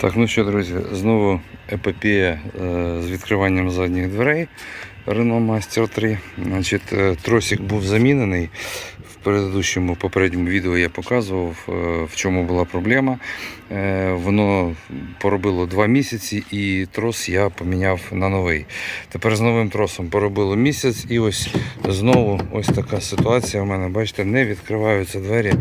Так, ну що, друзі, знову епопея е, з відкриванням задніх дверей Renault Master 3. Значить, е, тросик був замінений. В предыдущому попередньому відео я показував, е, в чому була проблема. Воно поробило два місяці і трос я поміняв на новий. Тепер з новим тросом поробило місяць і ось знову ось така ситуація у мене. Бачите, не відкриваються двері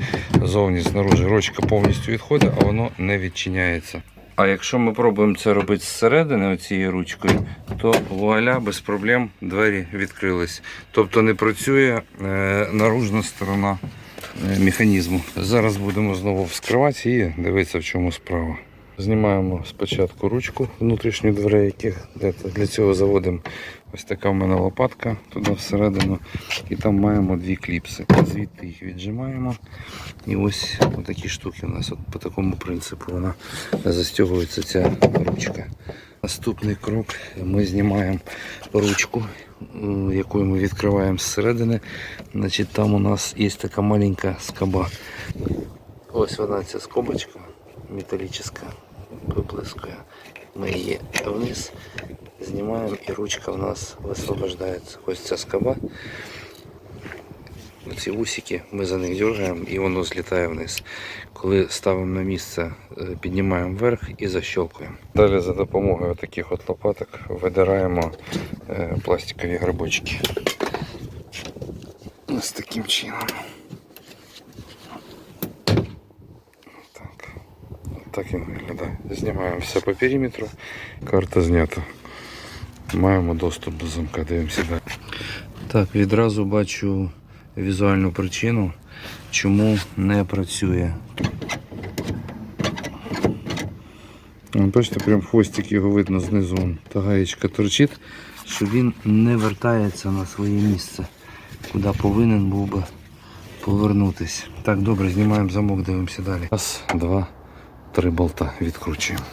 зовні знаружи. Ручка повністю відходить, а воно не відчиняється. А якщо ми пробуємо це робити зсередини оцією ручкою, то вуаля без проблем двері відкрились. Тобто не працює е, наружна сторона е, механізму. Зараз будемо знову вскривати і дивитися, в чому справа. Знімаємо спочатку ручку внутрішню дверей, яких для, цього заводимо ось така в мене лопатка туди всередину. І там маємо дві кліпси. Звідти їх віджимаємо. І ось такі штуки у нас от по такому принципу вона застягується ця ручка. Наступний крок ми знімаємо ручку, яку ми відкриваємо зсередини. Значить, там у нас є така маленька скоба. Ось вона ця скобочка металічна, виплескує. Ми її вниз знімаємо і ручка в нас висвобождається. Ось ця скоба. Ці усики ми за них дергаємо і воно злітає вниз. Коли ставимо на місце, е, піднімаємо вверх і защелкуємо. Далі за допомогою таких от лопаток видираємо е, пластикові грибочки. Ось таким чином. Так. Так він виглядає. Знімаємо все по периметру. Карта знята. Маємо доступ до замка, дивимося далі. Так, відразу бачу візуальну причину, чому не працює. Бачите, прям хвостик його видно знизу. Та гаєчка торчить, що він не вертається на своє місце, куди повинен був би повернутися. Так, добре, знімаємо замок, дивимося далі. Раз, два, три болта відкручуємо.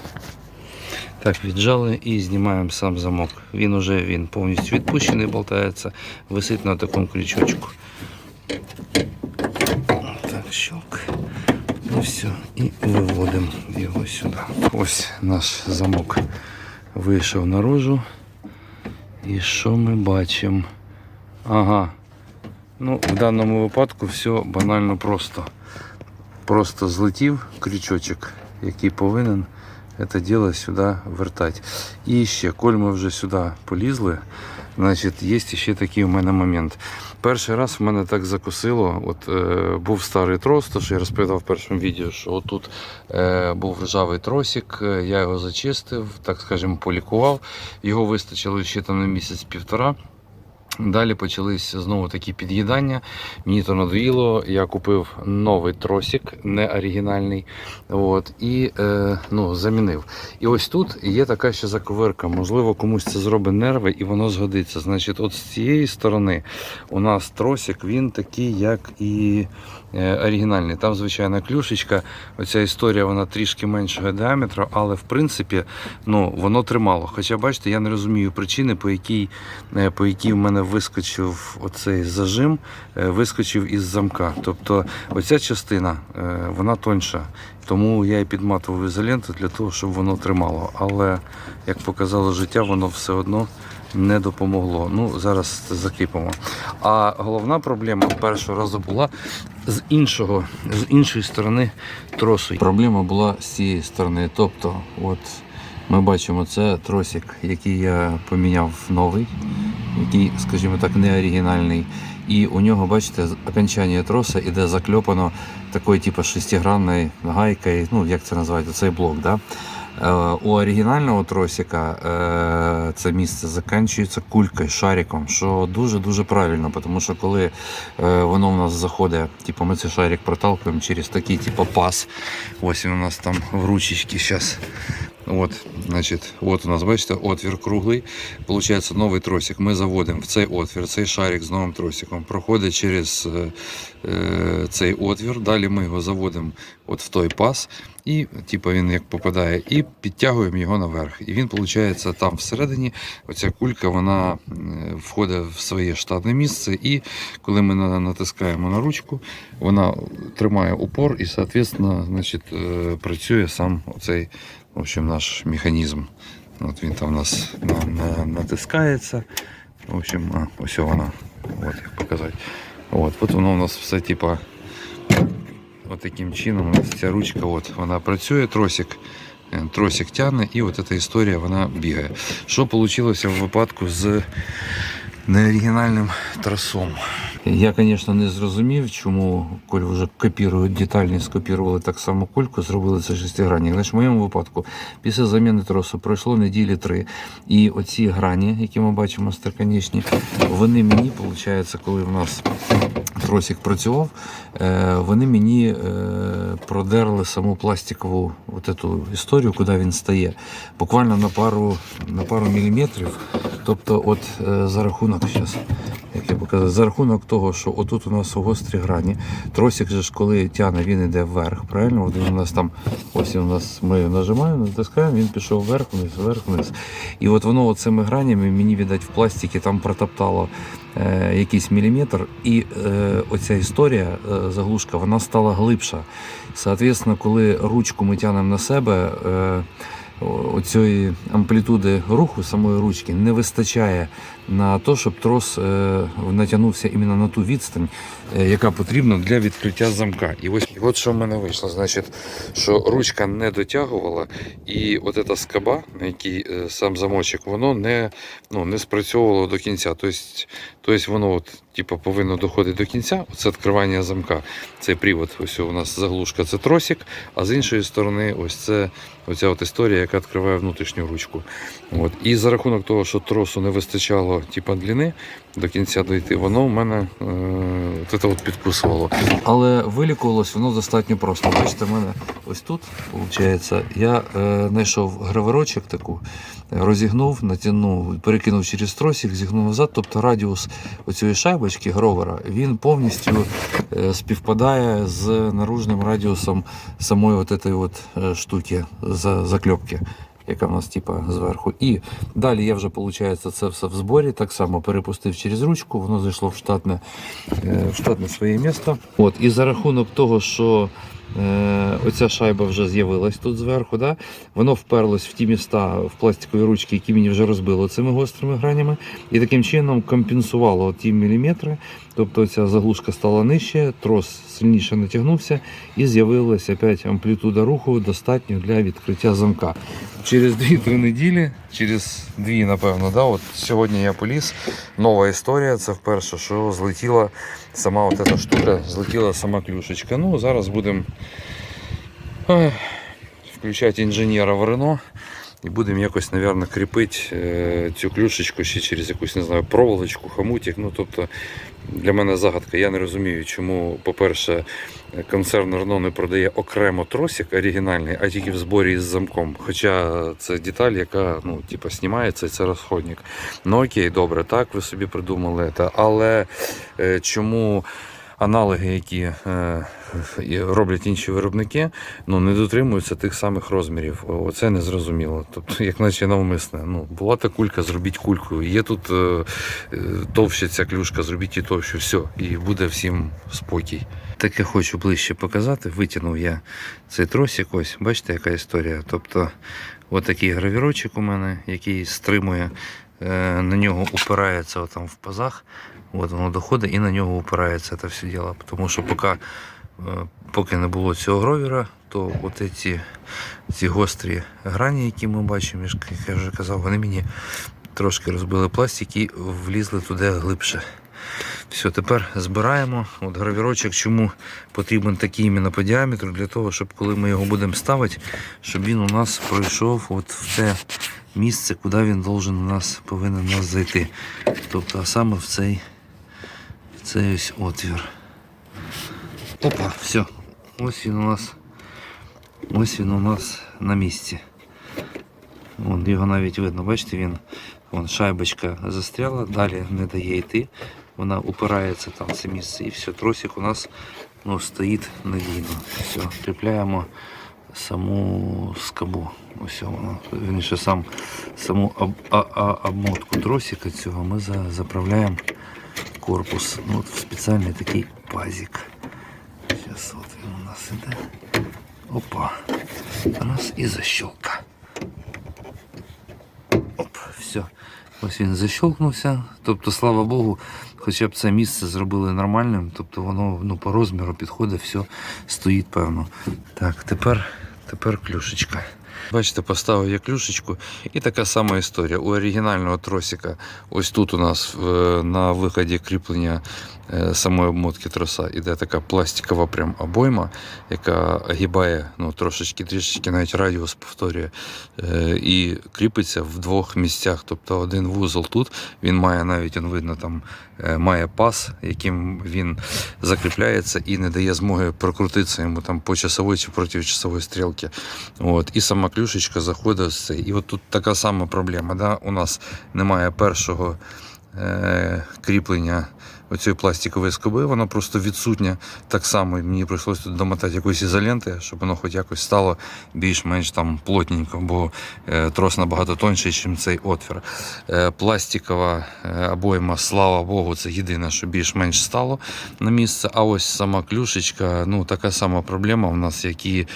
Так, віджали і знімаємо сам замок. Він уже він повністю відпущений, болтається, висить на такому крючочку. Так, щелк. Ну все, і виводимо його сюди. Ось наш замок вийшов наружу. І що ми бачимо? Ага. Ну, в даному випадку все банально просто. Просто злетів крючочок, який повинен це діло сюди вертати. І ще, коль ми вже сюди полізли, значить, є ще такий у мене момент. Перший раз в мене так закосило. От е, був старий трос, то що я розповідав в першому відео, що отут е, був ржавий тросик, е, я його зачистив, так скажімо, полікував. Його вистачило ще там на місяць-півтора. Далі почалися знову такі під'їдання. Мені то надоїло. Я купив новий тросик, не оригінальний. От, і е, ну, замінив. І ось тут є така ще заковирка. Можливо, комусь це зробить нерви і воно згодиться. Значить, от з цієї сторони у нас тросик, він такий, як і е, оригінальний. Там, звичайно, клюшечка. Оця історія вона трішки меншого діаметру, але в принципі ну, воно тримало. Хоча, бачите, я не розумію причини, по якій, е, по якій в мене вискочив оцей зажим, е, вискочив із замка. Тобто оця частина е, вона тоньша. Тому я і підматував ізоленту для того, щоб воно тримало. Але як показало життя, воно все одно не допомогло. Ну, зараз це закріпимо. А головна проблема першого разу була з іншого, з іншої сторони тросу. Проблема була з цієї сторони. Тобто, от ми бачимо, це тросик, який я поміняв новий, який, скажімо так, не оригінальний. І у нього, бачите, окончання троса іде закльопано такою, типу, шестигранною гайкою, ну як це називається, цей блок. Да? Е, У оригінального тросика е, це місце закінчується кулькою, шариком, що дуже-дуже правильно, тому що коли е, воно в нас заходить, типу ми цей шарик проталкуємо через такий типу пас. Ось він у нас там в ручечці зараз. От, значить, от у нас, бачите, отвір круглий. Получається новий тросик. Ми заводимо в цей отвір, цей шарик з новим тросиком. Проходить через е, е, цей отвір. Далі ми його заводимо от в той пас. І типу, він як попадає, і підтягуємо його наверх. І він, виходить, там всередині оця кулька вона е, входить в своє штатне місце. І коли ми натискаємо на ручку, вона тримає упор і, соответственно, значить, е, працює сам оцей В общем, наш механізм. От він там у нас на, на, натискається. В общем, а, ось вона. От як показати. От, от воно у нас все типа. От таким чином у нас ця ручка, от, вона працює, тросик, е, тросик тягне, і от ця історія вона бігає. Що вийшло в випадку з неоригінальним тросом? Я, звісно, не зрозумів, чому, коли вже копірують детальні, скопірували так само кульку, зробили це шестигранник. Значить, в моєму випадку, після заміни тросу пройшло неділі три. І оці грані, які ми бачимо строконечні, вони мені, виходить, коли в нас тросик працював, е, вони мені е, продерли саму пластикову от эту історію, куди він стає. Буквально на пару, на пару міліметрів. Тобто, от е, за рахунок зараз, як я показав, за рахунок того, що отут у нас гострі грані, тросик же ж коли тягне, він йде вверх, правильно? От він у нас там, ось у нас ми нажимаємо, натискаємо, він пішов вверх, вниз, вверх, вниз. І от воно цими гранями мені віддать в пластикі там протоптало е, якийсь міліметр, і е, оця історія, е, заглушка, вона стала глибша. Соответственно, коли ручку ми тягнемо на себе, е, оцієї амплітуди руху самої ручки не вистачає на те, щоб трос е, натягнувся іменно на ту відстань, е, яка потрібна для відкриття замка. І ось і от що в мене вийшло. Значить, що ручка не дотягувала, і от ця скоба, на якій е, сам замочок, воно не, ну, не спрацьовувало до кінця. Тобто, тобто воно от, типу, повинно доходити до кінця. Це відкривання замка. Цей привод, ось у нас заглушка, це тросик, а з іншої сторони, ось це оця от історія, яка відкриває внутрішню ручку. От. І за рахунок того, що тросу не вистачало типу, длини до кінця дойти, воно в мене е, от підкусувало. Але вилікувалось воно достатньо просто. Бачите, в мене ось тут, виходить, я е, знайшов граверочок таку, розігнув, натягнув, перекинув через тросик, зігнув назад. Тобто радіус оцієї шайбочки гровера він повністю е, співпадає з наружним радіусом самої от этой от е, штуки за, закльопки. Яка в нас типа зверху. І далі я вже, виходить, це все в зборі. Так само перепустив через ручку, воно зайшло в штатне, е, в штатне своє місто. От, і за рахунок того, що оця шайба вже з'явилась тут зверху, да? воно вперлось в ті міста в пластикові ручки, які мені вже розбило цими гострими гранями, і таким чином компенсувало ті міліметри. Тобто ця заглушка стала нижче, трос сильніше натягнувся і з'явилася опять амплітуда руху достатньо для відкриття замка. Через 2-3 неділі, через дві, напевно, да, от сьогодні я поліз. Нова історія. Це вперше, що злетіла сама от ця штука, злетіла сама клюшечка. Ну, зараз будемо включати інженера в Рено. І будемо якось, мабуть, кріпити е, цю клюшечку ще через якусь, не знаю, проволочку, хомутик. Ну, тобто, для мене загадка. Я не розумію, чому, по-перше, концерн Renault не продає окремо тросик оригінальний, а тільки в зборі із замком. Хоча це деталь, яка ну, типу, знімається, і це розходник. Ну окей, добре, так ви собі придумали це. Але е, чому аналоги, які е, роблять інші виробники, ну, не дотримуються тих самих розмірів. Оце не зрозуміло. Тобто, як наче навмисне. Ну, була та кулька, зробіть кульку. Є тут е, товща ця клюшка, зробіть і товщу. Все, і буде всім спокій. Таке хочу ближче показати. Витягнув я цей тросик. Ось, бачите, яка історія. Тобто, отакий гравірочок у мене, який стримує. Е, На нього упирається там в пазах, от воно доходить і на нього упирається це все діло. Тому що поки, е, поки не було цього гровіра, то от ці, ці гострі грані, які ми бачимо, як я вже казав, вони мені трошки розбили пластик і влізли туди глибше. Все, тепер збираємо. От гравірочок, чому потрібен такий іменно по діаметру, для того, щоб коли ми його будемо ставити, щоб він у нас пройшов от в те місце, куди він должен у нас, повинен у нас зайти. Тобто а саме в цей, в цей ось отвір. Опа, все. Ось він у нас. Ось він у нас на місці. Вон, його навіть видно, бачите, він вон, шайбочка застряла, далі не дає йти. Вона упирається там це місце і все, тросик у нас ну, стоїть надійно. Все, кріпляємо саму скобу. Ось воно. Вірніше, сам, саму об, а, а, обмотку тросика цього ми за, заправляємо корпус ну, от в спеціальний такий пазик. Зараз от він у нас іде. Опа. Раз і защелка. все. Ось він защелкнувся. Тобто, слава Богу, хоча б це місце зробили нормальним. Тобто воно ну, по розміру підходить, все стоїть певно. Так, тепер, тепер клюшечка. Бачите, поставив я клюшечку і така сама історія. У оригінального тросика, ось тут у нас на виході кріплення е, самої обмотки троса іде така пластикова прям обойма, яка огибає ну, трошечки трішечки навіть радіус повторює е, і кріпиться в двох місцях. Тобто один вузол тут, він має навіть он видно там має пас, яким він закріпляється і не дає змоги прокрутитися йому там по часовій чи проти часової стрілки. От. І сама клюшечка заходить з цей. І от тут така сама проблема. Да? У нас немає першого е- кріплення оцієї пластикової скоби, вона просто відсутня. Так само мені прийшлося тут домотати якоїсь ізоленти, щоб воно хоч якось стало більш-менш там плотненько, бо е, трос набагато тонший, ніж цей отвір. Е, пластикова е, обойма, слава Богу, це єдине, що більш-менш стало на місце. А ось сама клюшечка, ну така сама проблема в нас, як і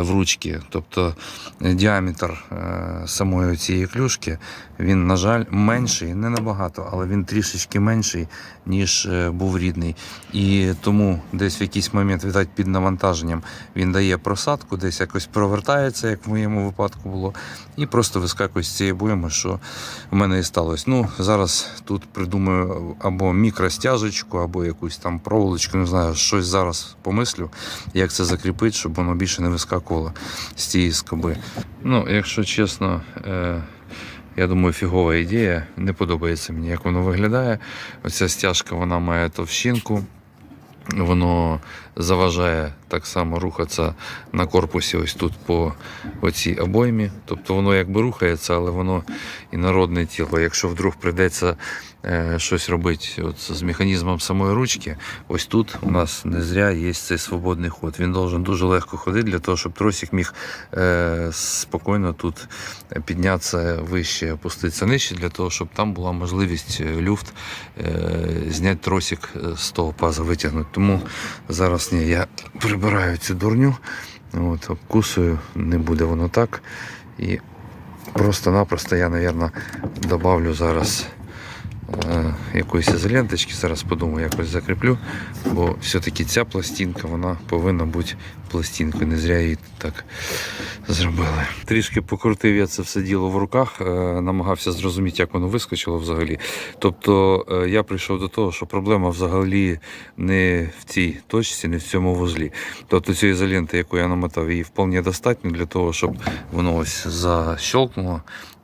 в ручці. Тобто діаметр самої цієї клюшки, він, на жаль, менший, не набагато, але він трішечки менший, ніж е, був рідний. І тому десь в якийсь момент, віддать під навантаженням, він дає просадку, десь якось провертається, як в моєму випадку було, і просто вискакує з цієї боєми, що в мене і сталося. Ну, зараз тут придумаю або мікростяжечку, або якусь там проволочку, не знаю, щось зараз помислю, як це закріпити, щоб воно більше не вискакувало з цієї скоби. Ну, якщо чесно. Я думаю, фігова ідея. Не подобається мені, як воно виглядає. Оця стяжка вона має товщинку. Воно заважає так само рухатися на корпусі, ось тут по оцій обоймі. Тобто воно якби рухається, але воно інородне тіло. Якщо вдруг прийдеться щось робити от з механізмом самої ручки, ось тут у нас не зря є цей свободний ход. Він должен дуже легко ходити для того, щоб тросик міг е, спокійно тут піднятися вище, опуститися нижче, для того, щоб там була можливість е, люфт е, зняти тросик е, з того паза, витягнути. Тому зараз ні, я прибираю цю дурню, от, обкусую, не буде воно так. І просто-напросто я, мабуть, добавлю зараз е, якоїсь ізоленточки, зараз подумаю, якось закріплю, бо все-таки ця пластинка вона повинна бути пластинкою. Не зря її так зробили. Трішки покрутив я це все діло в руках, е, намагався зрозуміти, як воно вискочило взагалі. Тобто е, я прийшов до того, що проблема взагалі не в цій точці, не в цьому вузлі. Тобто цієї ізоленти, яку я намотав, її вполне достатньо для того, щоб воно ось защелкнуло е,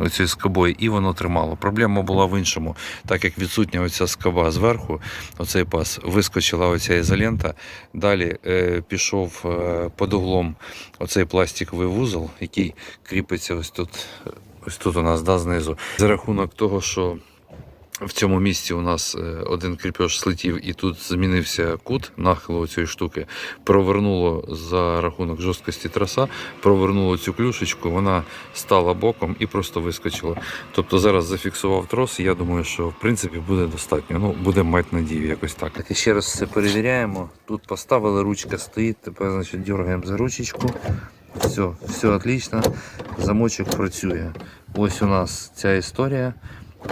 оцією скобою і воно тримало. Проблема була в іншому, так як відсутня оця скоба зверху, оцей пас, вискочила оця ізолента. Далі е, пішов е, під углом оцей пластиковий вузол, який кріпиться ось тут. Ось тут у нас да, знизу. За рахунок того, що в цьому місці у нас е, один кріпеж слетів і тут змінився кут нахилу цієї штуки. Провернуло за рахунок жорсткості траса, провернуло цю клюшечку, вона стала боком і просто вискочила. Тобто зараз зафіксував трос, я думаю, що в принципі буде достатньо. Ну, буде мати надію, якось так. Так і ще раз це перевіряємо. Тут поставили, ручка стоїть, тепер значить дергаємо за ручечку. Все, все отлично. Замочок працює. Ось у нас ця історія.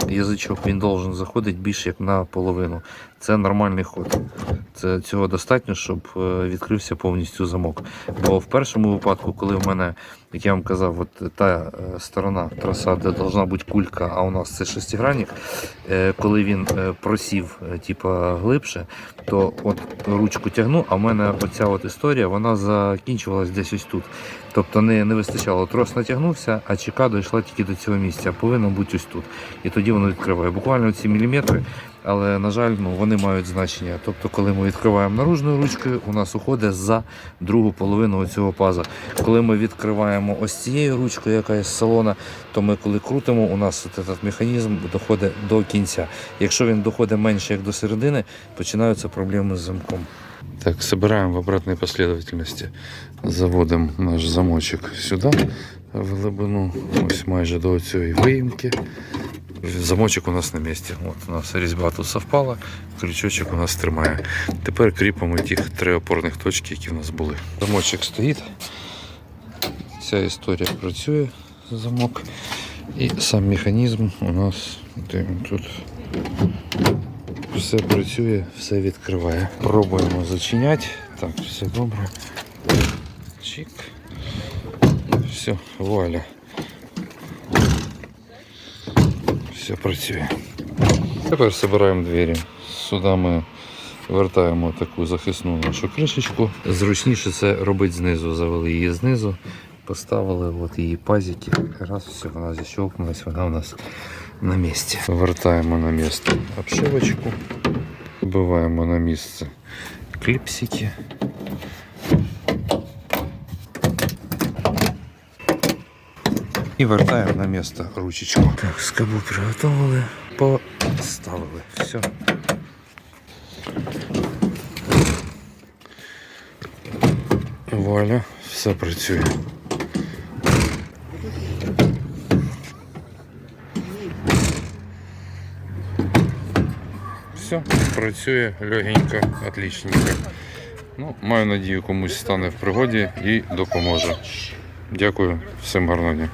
Язичок він должен заходити більше як на половину. Це нормальний ход. Це цього достатньо, щоб е, відкрився повністю замок. Бо в першому випадку, коли в мене, як я вам казав, от та е, сторона траса, де должна бути кулька, а у нас це шестигранник, е, коли він е, просів е, типа, глибше, то от ручку тягну, а в мене оця от історія вона закінчувалась десь ось тут. Тобто не, не вистачало. Трос натягнувся, а чека дійшла тільки до цього місця, а повинно бути ось тут. І тоді воно відкриває. Буквально ці міліметри, але, на жаль, ну, вони мають значення. Тобто, коли ми відкриваємо наружною ручкою, у нас уходить за другу половину цього паза. Коли ми відкриваємо ось цією ручкою, яка є з салона, то ми коли крутимо, у нас от этот механізм доходить до кінця. Якщо він доходить менше як до середини, починаються проблеми з замком. Так, собираем в обратной последовательности. Заводимо наш замочок сюди, в глибину, ось майже до цієї виїмки. Замочок у нас на місці. От у нас різьба тут совпала, крючочок у нас тримає. Тепер кріпимо ті три опорних точки, які в нас були. Замочок стоїть. Ця історія працює, замок. І сам механізм у нас тут все працює, все відкриває. Пробуємо зачиняти. Так, все добре. Чик. Все, вуаля. Все працює. Тепер збираємо двері. Сюди ми вертаємо таку захисну нашу кришечку. Зручніше це робити знизу. Завели її знизу, поставили от її пазики. Раз, все, вона защелкнулась, вона у нас на місці. Вертаємо на місце обшивочку. Вбиваємо на місце кліпсики. І вертаємо на місце ручечку. Так, скобу приготували, поставили. Все. Вуаля, все працює. Все, працює легенько, отличненько. Ну, маю надію, комусь стане в пригоді і допоможе. Дякую, всім гарного дня.